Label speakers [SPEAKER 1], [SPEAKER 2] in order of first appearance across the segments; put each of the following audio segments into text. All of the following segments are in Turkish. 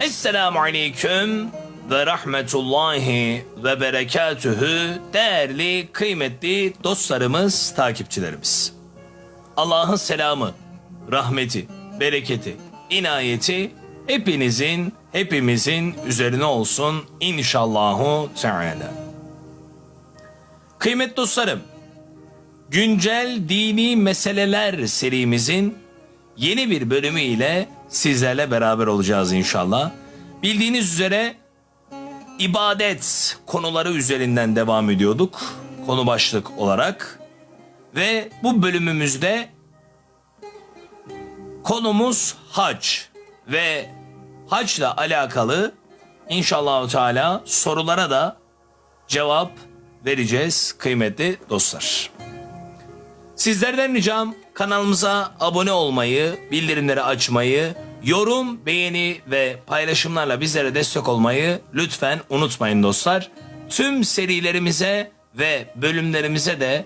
[SPEAKER 1] Esselamu Aleyküm ve Rahmetullahi ve Berekatühü değerli, kıymetli dostlarımız, takipçilerimiz. Allah'ın selamı, rahmeti, bereketi, inayeti hepinizin, hepimizin üzerine olsun inşallahu teala. Kıymetli dostlarım, güncel dini meseleler serimizin yeni bir bölümü ile sizlerle beraber olacağız inşallah. Bildiğiniz üzere ibadet konuları üzerinden devam ediyorduk konu başlık olarak ve bu bölümümüzde konumuz hac ve hacla alakalı inşallah Teala sorulara da cevap vereceğiz kıymetli dostlar. Sizlerden ricam kanalımıza abone olmayı, bildirimleri açmayı, yorum, beğeni ve paylaşımlarla bizlere destek olmayı lütfen unutmayın dostlar. Tüm serilerimize ve bölümlerimize de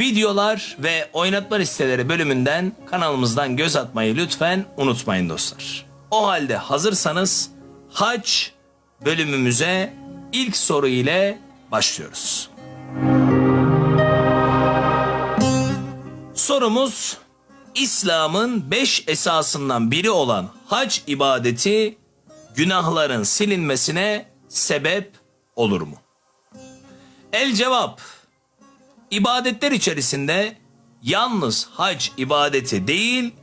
[SPEAKER 1] videolar ve oynatma listeleri bölümünden kanalımızdan göz atmayı lütfen unutmayın dostlar. O halde hazırsanız hac bölümümüze ilk soru ile başlıyoruz. Sorumuz İslam'ın beş esasından biri olan hac ibadeti günahların silinmesine sebep olur mu? El cevap ibadetler içerisinde yalnız hac ibadeti değil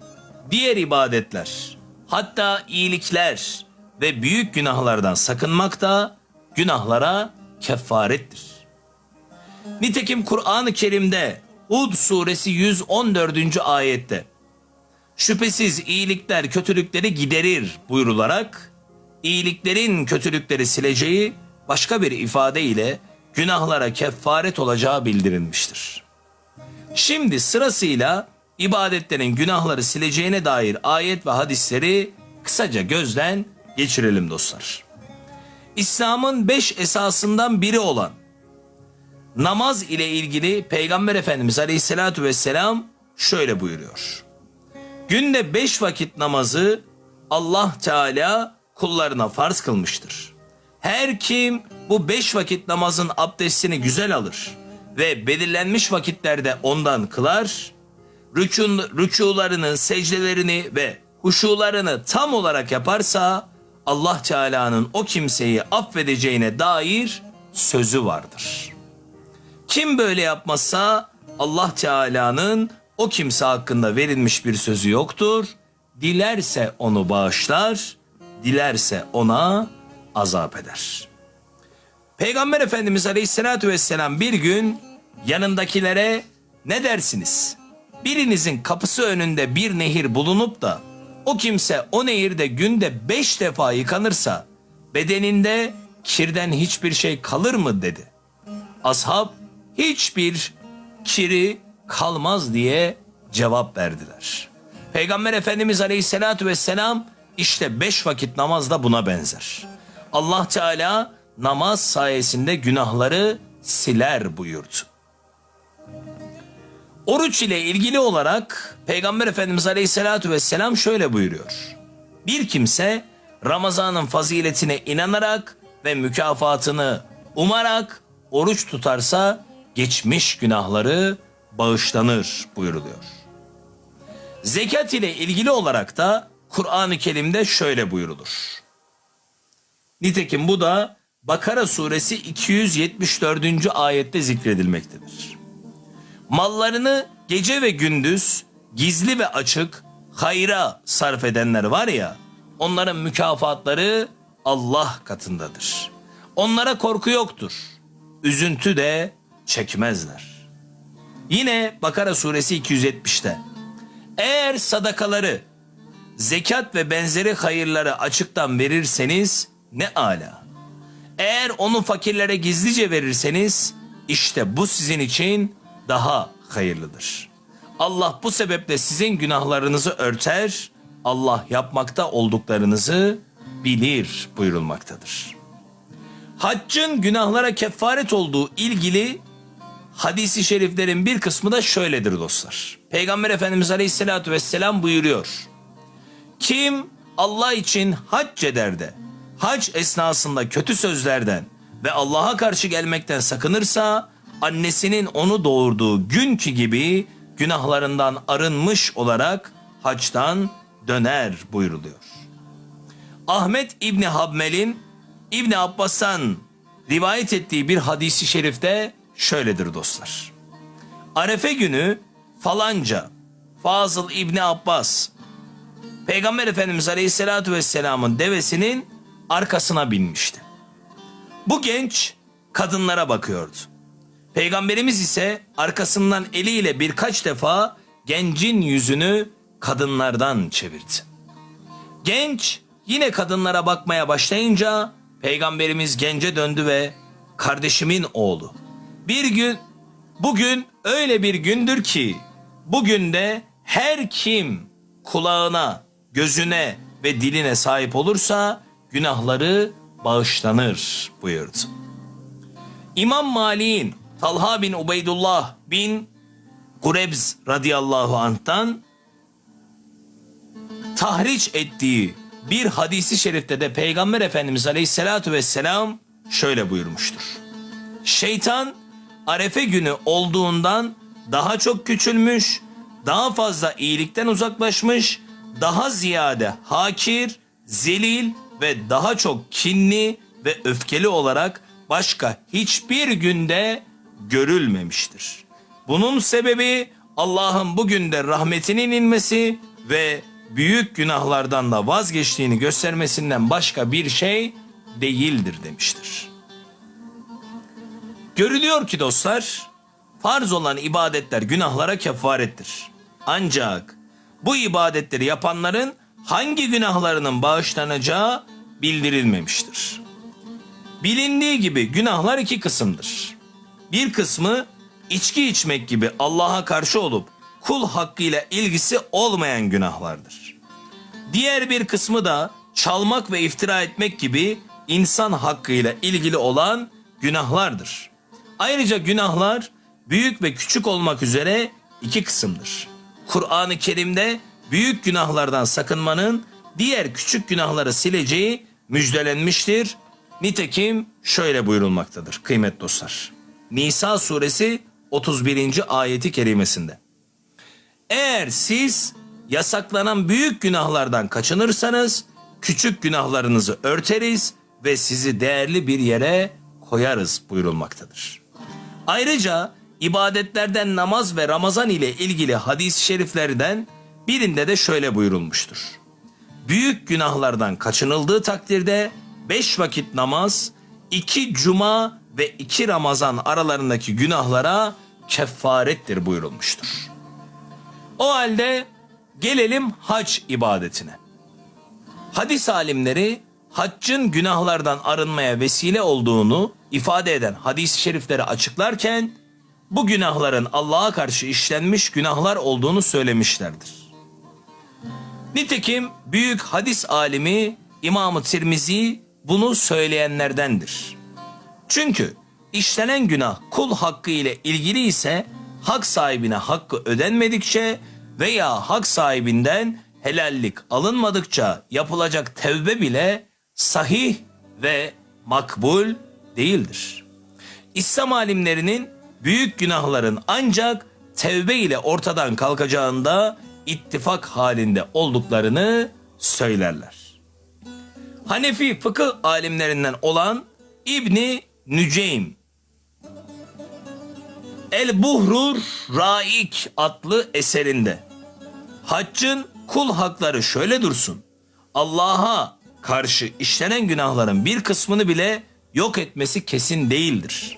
[SPEAKER 1] diğer ibadetler hatta iyilikler ve büyük günahlardan sakınmak da günahlara kefarettir. Nitekim Kur'an-ı Kerim'de Hud suresi 114. ayette Şüphesiz iyilikler kötülükleri giderir buyrularak iyiliklerin kötülükleri sileceği başka bir ifade ile günahlara kefaret olacağı bildirilmiştir. Şimdi sırasıyla ibadetlerin günahları sileceğine dair ayet ve hadisleri kısaca gözden geçirelim dostlar. İslam'ın beş esasından biri olan namaz ile ilgili Peygamber Efendimiz Aleyhisselatü Vesselam şöyle buyuruyor. Günde beş vakit namazı Allah Teala kullarına farz kılmıştır. Her kim bu beş vakit namazın abdestini güzel alır ve belirlenmiş vakitlerde ondan kılar, rükun, rükularını, secdelerini ve huşularını tam olarak yaparsa Allah Teala'nın o kimseyi affedeceğine dair sözü vardır.'' Kim böyle yapmazsa Allah Teala'nın o kimse hakkında verilmiş bir sözü yoktur. Dilerse onu bağışlar, dilerse ona azap eder. Peygamber Efendimiz Aleyhisselatü Vesselam bir gün yanındakilere ne dersiniz? Birinizin kapısı önünde bir nehir bulunup da o kimse o nehirde günde beş defa yıkanırsa bedeninde kirden hiçbir şey kalır mı dedi. Ashab hiçbir kiri kalmaz diye cevap verdiler. Peygamber Efendimiz Aleyhisselatü Vesselam işte beş vakit namaz da buna benzer. Allah Teala namaz sayesinde günahları siler buyurdu. Oruç ile ilgili olarak Peygamber Efendimiz Aleyhisselatü Vesselam şöyle buyuruyor. Bir kimse Ramazan'ın faziletine inanarak ve mükafatını umarak oruç tutarsa geçmiş günahları bağışlanır buyuruluyor. Zekat ile ilgili olarak da Kur'an-ı Kerim'de şöyle buyurulur. Nitekim bu da Bakara suresi 274. ayette zikredilmektedir. Mallarını gece ve gündüz gizli ve açık hayra sarf edenler var ya onların mükafatları Allah katındadır. Onlara korku yoktur. Üzüntü de çekmezler. Yine Bakara suresi 270'te eğer sadakaları, zekat ve benzeri hayırları açıktan verirseniz ne ala. Eğer onu fakirlere gizlice verirseniz işte bu sizin için daha hayırlıdır. Allah bu sebeple sizin günahlarınızı örter, Allah yapmakta olduklarınızı bilir buyurulmaktadır. Haccın günahlara kefaret olduğu ilgili hadisi şeriflerin bir kısmı da şöyledir dostlar. Peygamber Efendimiz Aleyhisselatü Vesselam buyuruyor. Kim Allah için hac eder de hac esnasında kötü sözlerden ve Allah'a karşı gelmekten sakınırsa annesinin onu doğurduğu günkü gibi günahlarından arınmış olarak haçtan döner buyuruluyor. Ahmet İbni Habmel'in İbni Abbas'tan rivayet ettiği bir hadisi şerifte şöyledir dostlar. Arefe günü falanca Fazıl İbni Abbas Peygamber Efendimiz Aleyhisselatü Vesselam'ın devesinin arkasına binmişti. Bu genç kadınlara bakıyordu. Peygamberimiz ise arkasından eliyle birkaç defa gencin yüzünü kadınlardan çevirdi. Genç yine kadınlara bakmaya başlayınca peygamberimiz gence döndü ve kardeşimin oğlu. Bir gün bugün öyle bir gündür ki bugün de her kim kulağına, gözüne ve diline sahip olursa günahları bağışlanır buyurdu. İmam Malik'in Talha bin Ubeydullah bin Kurebz radıyallahu anh'tan tahriç ettiği bir hadisi şerifte de Peygamber Efendimiz Aleyhisselatü Vesselam şöyle buyurmuştur. Şeytan arefe günü olduğundan daha çok küçülmüş, daha fazla iyilikten uzaklaşmış, daha ziyade hakir, zelil ve daha çok kinli ve öfkeli olarak başka hiçbir günde görülmemiştir. Bunun sebebi Allah'ın bugün de rahmetinin inmesi ve büyük günahlardan da vazgeçtiğini göstermesinden başka bir şey değildir demiştir. Görülüyor ki dostlar, farz olan ibadetler günahlara kefarettir. Ancak bu ibadetleri yapanların hangi günahlarının bağışlanacağı bildirilmemiştir. Bilindiği gibi günahlar iki kısımdır. Bir kısmı içki içmek gibi Allah'a karşı olup kul hakkıyla ilgisi olmayan günahlardır. Diğer bir kısmı da çalmak ve iftira etmek gibi insan hakkıyla ilgili olan günahlardır. Ayrıca günahlar büyük ve küçük olmak üzere iki kısımdır. Kur'an-ı Kerim'de büyük günahlardan sakınmanın diğer küçük günahları sileceği müjdelenmiştir. Nitekim şöyle buyurulmaktadır kıymet dostlar. Nisa suresi 31. ayeti kerimesinde. Eğer siz yasaklanan büyük günahlardan kaçınırsanız küçük günahlarınızı örteriz ve sizi değerli bir yere koyarız buyurulmaktadır. Ayrıca ibadetlerden namaz ve Ramazan ile ilgili hadis-i şeriflerden birinde de şöyle buyurulmuştur. Büyük günahlardan kaçınıldığı takdirde beş vakit namaz, iki cuma ve iki Ramazan aralarındaki günahlara kefarettir buyurulmuştur. O halde gelelim hac ibadetine. Hadis alimleri haccın günahlardan arınmaya vesile olduğunu ifade eden hadis-i şerifleri açıklarken bu günahların Allah'a karşı işlenmiş günahlar olduğunu söylemişlerdir. Nitekim büyük hadis alimi İmam-ı Tirmizi bunu söyleyenlerdendir. Çünkü işlenen günah kul hakkı ile ilgili ise hak sahibine hakkı ödenmedikçe veya hak sahibinden helallik alınmadıkça yapılacak tevbe bile sahih ve makbul değildir. İslam alimlerinin büyük günahların ancak tevbe ile ortadan kalkacağında ittifak halinde olduklarını söylerler. Hanefi fıkıh alimlerinden olan İbni Nüceym El Buhrur Raik adlı eserinde haccın kul hakları şöyle dursun. Allah'a karşı işlenen günahların bir kısmını bile yok etmesi kesin değildir.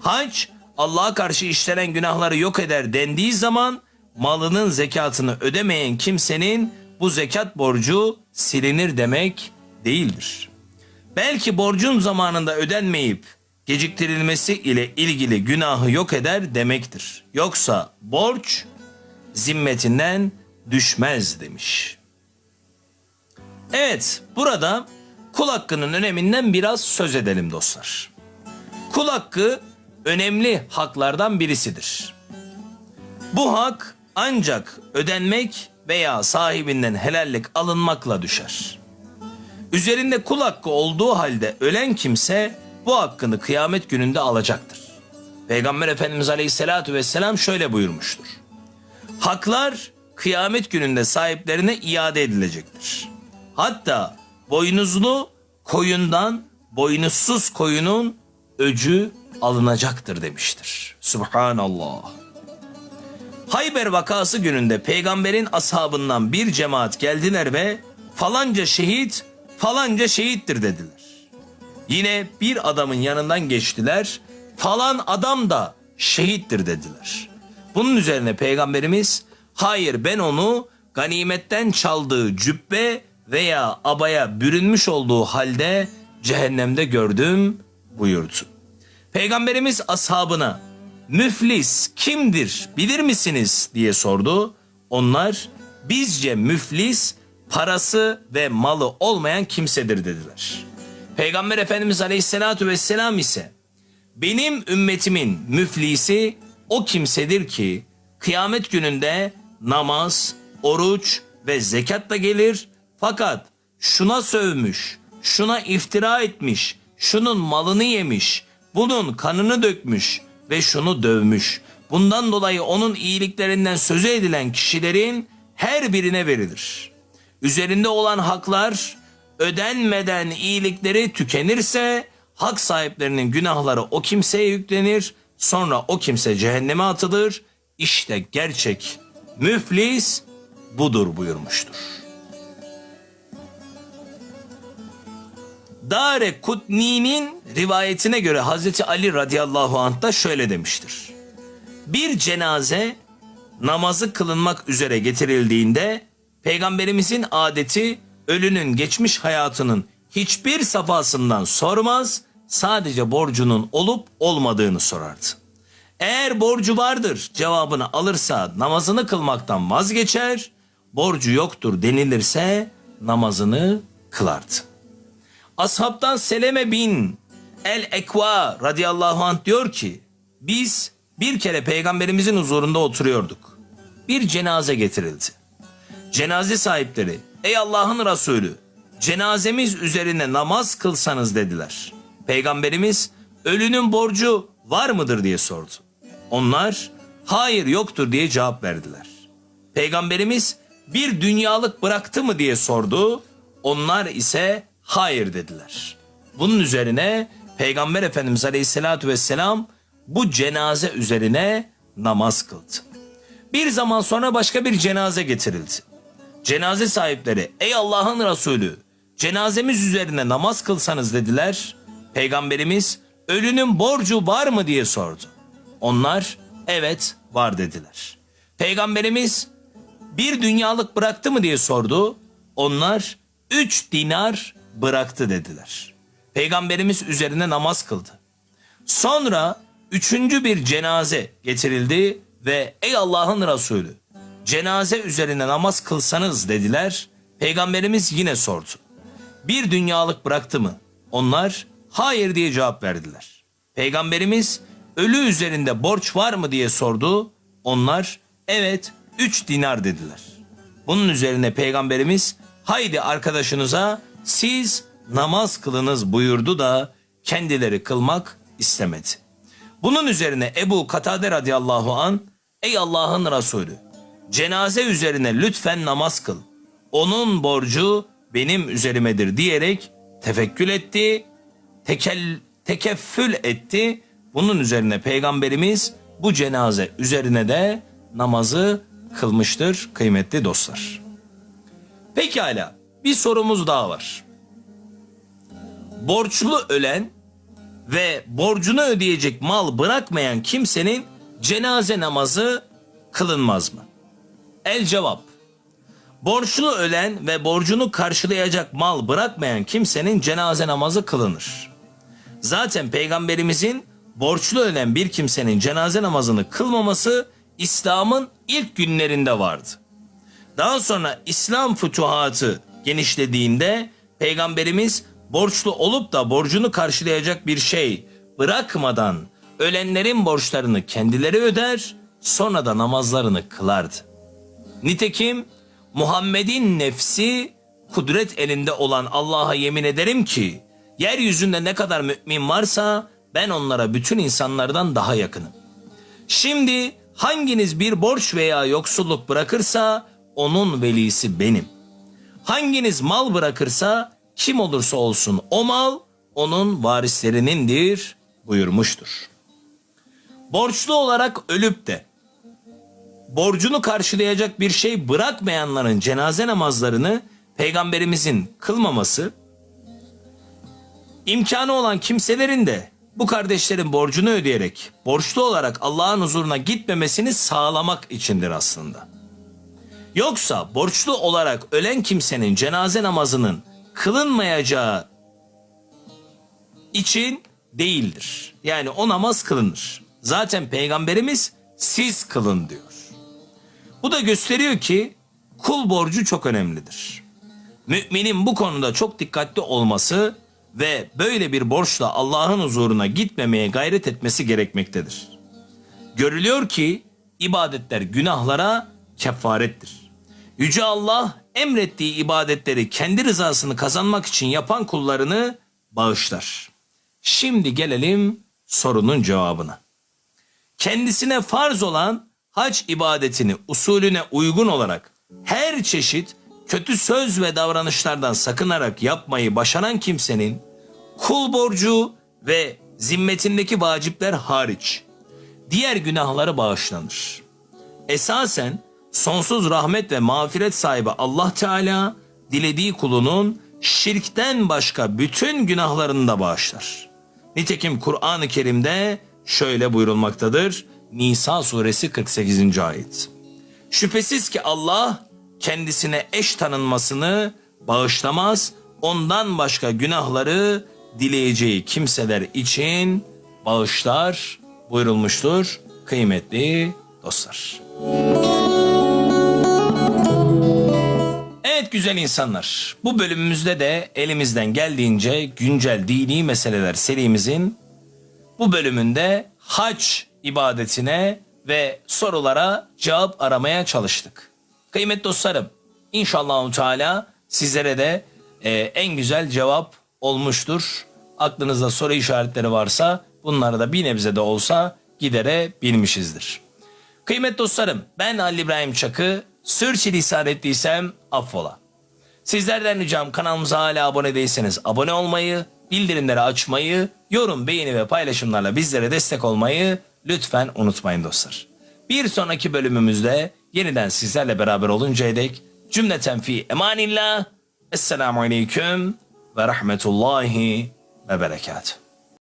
[SPEAKER 1] Hac Allah'a karşı işlenen günahları yok eder dendiği zaman malının zekatını ödemeyen kimsenin bu zekat borcu silinir demek değildir. Belki borcun zamanında ödenmeyip geciktirilmesi ile ilgili günahı yok eder demektir. Yoksa borç zimmetinden düşmez demiş. Evet, burada kul hakkının öneminden biraz söz edelim dostlar. Kul hakkı önemli haklardan birisidir. Bu hak ancak ödenmek veya sahibinden helallik alınmakla düşer. Üzerinde kul hakkı olduğu halde ölen kimse bu hakkını kıyamet gününde alacaktır. Peygamber Efendimiz Aleyhisselatü Vesselam şöyle buyurmuştur. Haklar kıyamet gününde sahiplerine iade edilecektir. Hatta boynuzlu koyundan boynuzsuz koyunun öcü alınacaktır demiştir. Subhanallah. Hayber vakası gününde peygamberin ashabından bir cemaat geldiler ve falanca şehit falanca şehittir dediler. Yine bir adamın yanından geçtiler. Falan adam da şehittir dediler. Bunun üzerine peygamberimiz hayır ben onu ganimetten çaldığı cübbe veya abaya bürünmüş olduğu halde cehennemde gördüm buyurdu. Peygamberimiz ashabına müflis kimdir bilir misiniz diye sordu. Onlar bizce müflis parası ve malı olmayan kimsedir dediler. Peygamber Efendimiz Aleyhisselatü Vesselam ise benim ümmetimin müflisi o kimsedir ki kıyamet gününde namaz, oruç ve zekatla gelir fakat şuna sövmüş, şuna iftira etmiş, şunun malını yemiş, bunun kanını dökmüş ve şunu dövmüş. Bundan dolayı onun iyiliklerinden sözü edilen kişilerin her birine verilir. Üzerinde olan haklar ödenmeden iyilikleri tükenirse hak sahiplerinin günahları o kimseye yüklenir. Sonra o kimse cehenneme atılır. İşte gerçek müflis budur buyurmuştur. Dare Kutni'nin rivayetine göre Hazreti Ali radıyallahu anh da şöyle demiştir. Bir cenaze namazı kılınmak üzere getirildiğinde peygamberimizin adeti ölünün geçmiş hayatının hiçbir safhasından sormaz, sadece borcunun olup olmadığını sorardı. Eğer borcu vardır cevabını alırsa namazını kılmaktan vazgeçer, borcu yoktur denilirse namazını kılardı. Ashabtan Seleme bin El Ekva radıyallahu anh diyor ki biz bir kere peygamberimizin huzurunda oturuyorduk. Bir cenaze getirildi. Cenaze sahipleri ey Allah'ın Resulü cenazemiz üzerine namaz kılsanız dediler. Peygamberimiz ölünün borcu var mıdır diye sordu. Onlar hayır yoktur diye cevap verdiler. Peygamberimiz bir dünyalık bıraktı mı diye sordu. Onlar ise hayır dediler. Bunun üzerine Peygamber Efendimiz Aleyhisselatü Vesselam bu cenaze üzerine namaz kıldı. Bir zaman sonra başka bir cenaze getirildi. Cenaze sahipleri ey Allah'ın Resulü cenazemiz üzerine namaz kılsanız dediler. Peygamberimiz ölünün borcu var mı diye sordu. Onlar evet var dediler. Peygamberimiz bir dünyalık bıraktı mı diye sordu. Onlar üç dinar bıraktı dediler. Peygamberimiz üzerine namaz kıldı. Sonra üçüncü bir cenaze getirildi ve ey Allah'ın Resulü cenaze üzerine namaz kılsanız dediler. Peygamberimiz yine sordu. Bir dünyalık bıraktı mı? Onlar hayır diye cevap verdiler. Peygamberimiz ölü üzerinde borç var mı diye sordu. Onlar evet üç dinar dediler. Bunun üzerine peygamberimiz haydi arkadaşınıza siz namaz kılınız buyurdu da kendileri kılmak istemedi. Bunun üzerine Ebu Katade radıyallahu an ey Allah'ın Resulü cenaze üzerine lütfen namaz kıl. Onun borcu benim üzerimedir diyerek tefekkül etti, tekel, tekeffül etti. Bunun üzerine peygamberimiz bu cenaze üzerine de namazı kılmıştır kıymetli dostlar. Pekala bir sorumuz daha var. Borçlu ölen ve borcunu ödeyecek mal bırakmayan kimsenin cenaze namazı kılınmaz mı? El cevap. Borçlu ölen ve borcunu karşılayacak mal bırakmayan kimsenin cenaze namazı kılınır. Zaten peygamberimizin borçlu ölen bir kimsenin cenaze namazını kılmaması İslam'ın ilk günlerinde vardı. Daha sonra İslam fütuhatı genişlediğinde peygamberimiz borçlu olup da borcunu karşılayacak bir şey bırakmadan ölenlerin borçlarını kendileri öder sonra da namazlarını kılardı. Nitekim Muhammed'in nefsi kudret elinde olan Allah'a yemin ederim ki yeryüzünde ne kadar mümin varsa ben onlara bütün insanlardan daha yakınım. Şimdi hanginiz bir borç veya yoksulluk bırakırsa onun velisi benim. Hanginiz mal bırakırsa kim olursa olsun o mal onun varislerinindir buyurmuştur. Borçlu olarak ölüp de borcunu karşılayacak bir şey bırakmayanların cenaze namazlarını peygamberimizin kılmaması imkanı olan kimselerin de bu kardeşlerin borcunu ödeyerek borçlu olarak Allah'ın huzuruna gitmemesini sağlamak içindir aslında. Yoksa borçlu olarak ölen kimsenin cenaze namazının kılınmayacağı için değildir. Yani o namaz kılınır. Zaten peygamberimiz siz kılın diyor. Bu da gösteriyor ki kul borcu çok önemlidir. Müminin bu konuda çok dikkatli olması ve böyle bir borçla Allah'ın huzuruna gitmemeye gayret etmesi gerekmektedir. Görülüyor ki ibadetler günahlara kefarettir. Yüce Allah emrettiği ibadetleri kendi rızasını kazanmak için yapan kullarını bağışlar. Şimdi gelelim sorunun cevabına. Kendisine farz olan hac ibadetini usulüne uygun olarak her çeşit kötü söz ve davranışlardan sakınarak yapmayı başaran kimsenin kul borcu ve zimmetindeki vacipler hariç diğer günahları bağışlanır. Esasen sonsuz rahmet ve mağfiret sahibi Allah Teala dilediği kulunun şirkten başka bütün günahlarını da bağışlar. Nitekim Kur'an-ı Kerim'de şöyle buyurulmaktadır. Nisa suresi 48. ayet. Şüphesiz ki Allah kendisine eş tanınmasını bağışlamaz, ondan başka günahları dileyeceği kimseler için bağışlar buyurulmuştur kıymetli dostlar. Evet güzel insanlar. Bu bölümümüzde de elimizden geldiğince güncel dini meseleler serimizin bu bölümünde hac ibadetine ve sorulara cevap aramaya çalıştık. Kıymetli dostlarım, inşallah Teala sizlere de e, en güzel cevap olmuştur. Aklınızda soru işaretleri varsa bunları da bir nebze de olsa giderebilmişizdir. Kıymetli dostlarım, ben Ali İbrahim Çakı. Sürçülisan ettiysem affola. Sizlerden ricam kanalımıza hala abone değilseniz abone olmayı, bildirimleri açmayı, yorum, beğeni ve paylaşımlarla bizlere destek olmayı lütfen unutmayın dostlar. Bir sonraki bölümümüzde yeniden sizlerle beraber oluncaya dek cümleten fi emanillah. Esselamu aleyküm ve rahmetullahi ve berekatuhu.